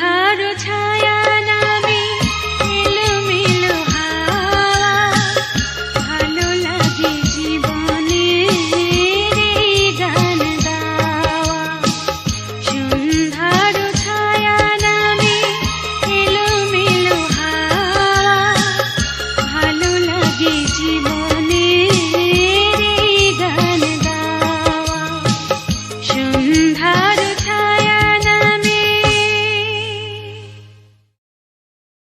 ঝাড় ছায়া